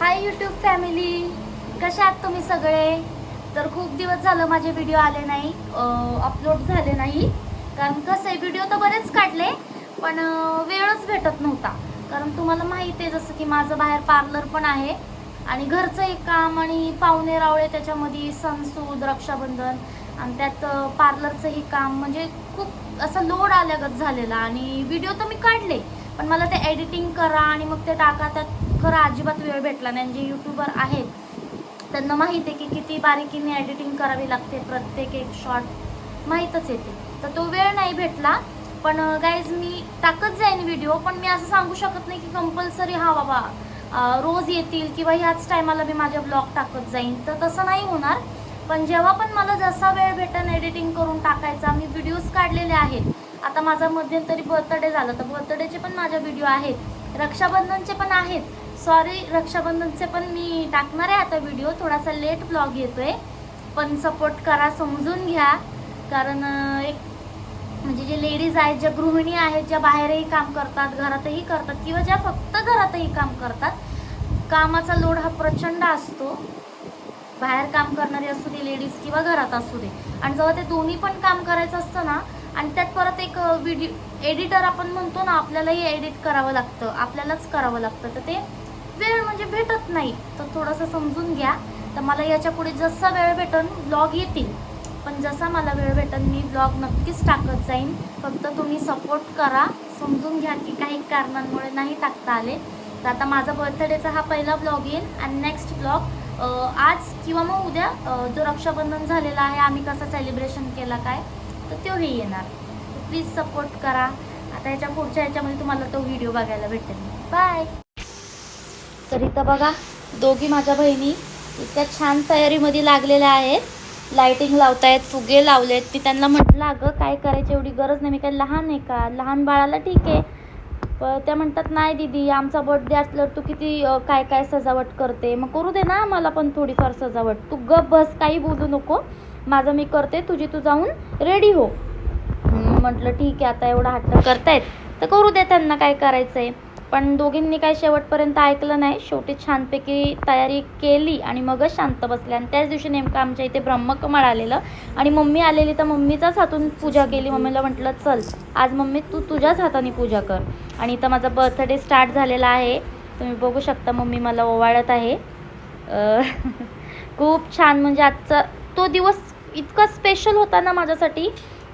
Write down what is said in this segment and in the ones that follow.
Hi YouTube family कशा आहात तुम्ही सगळे? तर खूप दिवस झालं माझे व्हिडिओ आले नाही अपलोड झाले नाही. कारण कसं आहे व्हिडिओ तर बरेच काढले पण वेळच भेटत नव्हता. कारण तुम्हाला माहिती आहे जसं की माझं बाहेर पार्लर पण आहे आणि घरचं एक काम आणि पाहुणे रावळे त्याच्यामध्ये सणसूद रक्षाबंधन आणि त्यात पार्लरचंही काम म्हणजे खूप असं लोड आल्यागत झालेला आणि व्हिडिओ तर मी काढले पण मला ते एडिटिंग करा आणि मग ते टाका त्यात खरं अजिबात वेळ भेटला नाही. जे यूट्यूबर आहेत त्यांना माहीत आहे की किती बारीकीने एडिटिंग करावी लागते प्रत्येक एक शॉर्ट माहीतच येते तर तो वेळ नाही भेटला. पण गाईज मी टाकत जाईन व्हिडिओ पण मी असं सांगू शकत नाही की कंपल्सरी हा बाबा रोज येतील किंवा ह्याच टायमाला मी माझे ब्लॉग टाकत जाईन. तर तसं नाही होणार. पण जेव्हा पण मला जसा वेळ भेटेल एडिटिंग करून टाकायचा मी व्हिडिओज काढलेले आहेत. आता माझा मध्यंतरी बर्थडे झाला. तर बर्थडेचे पण माझ्या व्हिडिओ आहेत. रक्षाबंधनचे पण आहेत. सॉरी रक्षाबंधनचे पण मी टाकणार आहे आता व्हिडिओ थोडासा लेट ब्लॉग येतोय. पण सपोर्ट करा समजून घ्या. कारण एक म्हणजे जे लेडीज आहेत ज्या गृहिणी आहेत ज्या बाहेरही काम करतात घरातही करतात किंवा ज्या फक्त घरातही काम करतात कामाचा लोड हा प्रचंड असतो. बाहेर काम करणारी असू दे लेडीज किंवा घरात असू दे. आणि जेव्हा ते दोन्ही पण काम करायचं असतं ना आणि त्यात परत एक व्हिडिओ एडिटर आपण म्हणतो ना आपल्यालाही एडिट करावं लागतं आपल्यालाच करावं लागतं. तर ते वेळ म्हणजे भेटत नाही. तर थोडंसं समजून घ्या. तर मला याच्यापुढे जसा वेळ भेटन ब्लॉग येतील. पण जसा मला वेळ भेटेल मी ब्लॉग नक्कीच टाकत जाईन. फक्त तुम्ही सपोर्ट करा. समजून घ्या की काही कारणांमुळे नाही टाकता आले. तर आता माझा बर्थडेचा हा पहिला ब्लॉग येईल आणि नेक्स्ट ब्लॉग आज किंवा मग उद्या जो रक्षाबंधन झालेला आहे आम्ही कसं सेलिब्रेशन केला काय तर तोही येणार. प्लीज सपोर्ट करा. आता याच्या पुढच्या ह्याच्यामध्ये तुम्हाला तो व्हिडिओ बघायला भेटेल. बाय तर इथं बघा दोघी माझ्या बहिणी इतक्या छान तयारीमध्ये लागलेल्या आहेत. लाइटिंग लावतायत फुगे लावलेत. मी त्यांना म्हटलं अगं काय करायची एवढी गरज नाही. मी काय लहान आहे का? लहान बाळाला ठीक आहे. पण त्या म्हणतात नाही दीदी आमचा बर्थडे असल्यावर तू किती काय काय सजावट करते? मग करू दे ना मला पण थोडीफार सजावट. तू गप बस काही बोलू नको. माझं मी करते तुझी तू जाऊन रेडी हो. म्हटलं ठीक आहे आता एवढा हट्ट करतायत. तर करू दे त्यांना काय करायचं आहे पण दोघींनी काय शेवटपर्यंत ऐकलं नाही. शेवटी छानपैकी तयारी केली आणि मगच शांत बसले. आणि त्याच दिवशी नेमकं आमच्या इथे ब्रह्मकमळ आलेलं. आणि मम्मी आलेली तर मम्मीचाच हातून पूजा केली. मम्मीला म्हटलं चल आज मम्मी तू तुझ्याच हाताने पूजा कर. आणि इथं माझा बर्थडे स्टार्ट झालेला आहे. तुम्ही बघू शकता मम्मी मला ओवाळत आहे. खूप छान. म्हणजे आजचा तो दिवस इतका स्पेशल होता ना माझ्यासाठी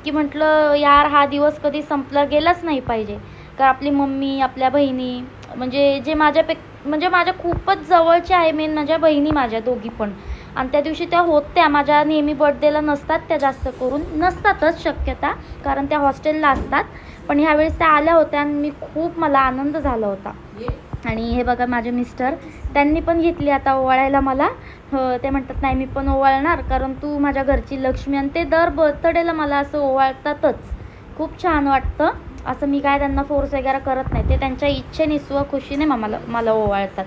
की म्हटलं यार हा दिवस कधी संपला गेलाच नाही पाहिजे. का आपली मम्मी आपल्या बहिणी? म्हणजे जे माझ्यापे म्हणजे माझ्या खूपच जवळच्या आहे मेन माझ्या बहिणी माझ्या दोघी पण. आणि त्या दिवशी त्या होत्या. माझ्या नेहमी बर्थडेला नसतात त्या जास्त करून. नसतातच शक्यता कारण त्या हॉस्टेलला असतात. पण ह्यावेळेस त्या आल्या होत्या आणि मी खूप मला आनंद झाला होता. आणि हे बघा माझे मिस्टर त्यांनी पण घेतली आता ओवाळायला मला. हो, ते म्हणतात नाही मी पण ओवाळणार कारण तू माझ्या घरची लक्ष्मी आणि ते दर बर्थडेला मला असं ओवाळतातच. खूप छान वाटतं. असं मी काय त्यांना फोर्स वगैरे करत नाही. ते त्यांच्या इच्छेने स्वखुशीने मला मला ओवाळतात.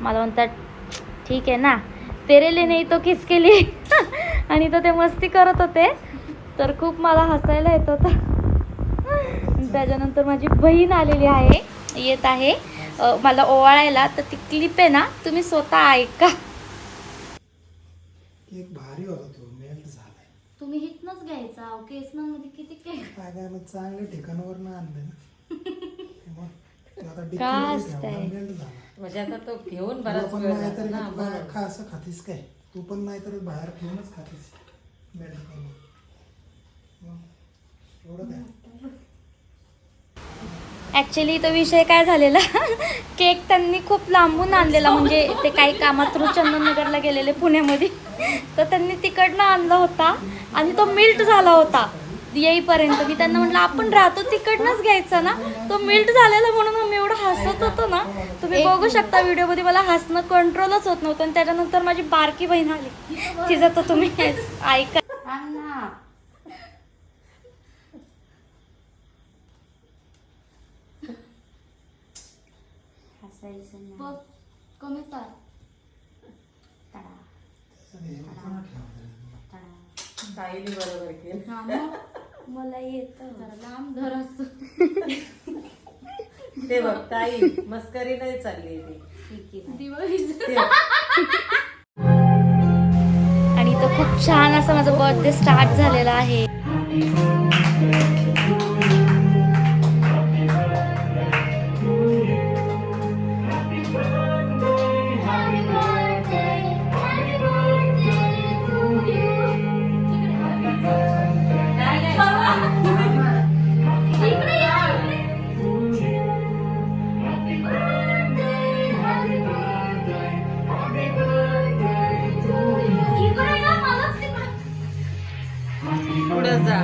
मला म्हणतात ठीक आहे ना. तेरे नाही तो किस केली. आणि तर ते मस्ती करत होते. तर खूप मला हसायला येत होतं. त्याच्यानंतर माझी बहीण आलेली आहे येत आहे. मला ओवाळायला. तर ती क्लिप आहे ना तुम्ही स्वतः ऐका. एक भारी होता तो. मेल्ट झालाय. तुम्ही हितनच घ्यायचा केसनामध्ये किती केक काय काय मग चांगल्या ठिकाणावर ना. आणलं ना मग असतंय? झाला. म्हणजे आता तो घेऊन तुला बराच पण वेळ नाही झाला तर ना, बाहेर बरोबर. खा असं खातीस काय? तू पण नाही तर बाहेर ठेवूनच खातीस. मेल्ट करून मग एवढं काय? ॲक्च्युली तो विषय काय झालेला? केक त्यांनी खूप लांबून आणलेला. म्हणजे ते काही कामात चंदननगरला गेलेले पुण्यामध्ये. तर त्यांनी तिकडनं आणला होता. आणि तो मिल्ट झाला होता. येईपर्यंत. मी त्यांना म्हटलं आपण राहतो तिकडनंच घ्यायचा ना? तो मिल्ट झालेला म्हणून मी एवढं हसत होतो ना. तुम्ही बघू शकता व्हिडिओमध्ये मला हसणं कंट्रोलच होत नव्हतं. आणि त्याच्यानंतर माझी बारकी बहीण आली. तिचं तर तुम्ही ऐका. बघ, कमी हे पण ठेवलं. ताईने बरोबर केलं. मला येत. जरा लांब धर असं. ते बघ ताई मस्करी नाही चालली ती. ते- आणि तो खूप छान असा माझा बर्थडे स्टार्ट झालेला आहे. माझा.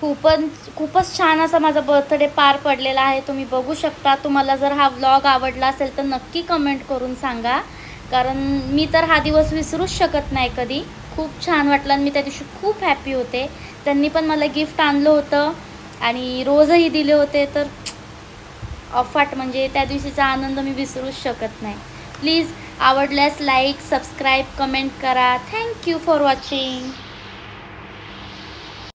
खूपच खूपच छान असा माझा बर्थडे पार पडलेला आहे. तुम्ही बघू शकता. तुम्हाला जर हा व्लॉग आवडला असेल तर नक्की कमेंट करून सांगा. कारण मी तर हा दिवस विसरूच शकत नाही कधी. खूप छान वाटलं आणि मी त्या दिवशी खूप हॅपी होते. त्यांनी पण मला गिफ्ट आणलं होतं आणि रोजही दिले होते. तर अफाट म्हणजे त्या दिवशीचा आनंद मी विसरूच शकत नाही. प्लीज आवडल्यास लाईक सबस्क्राईब कमेंट करा. Thank you for watching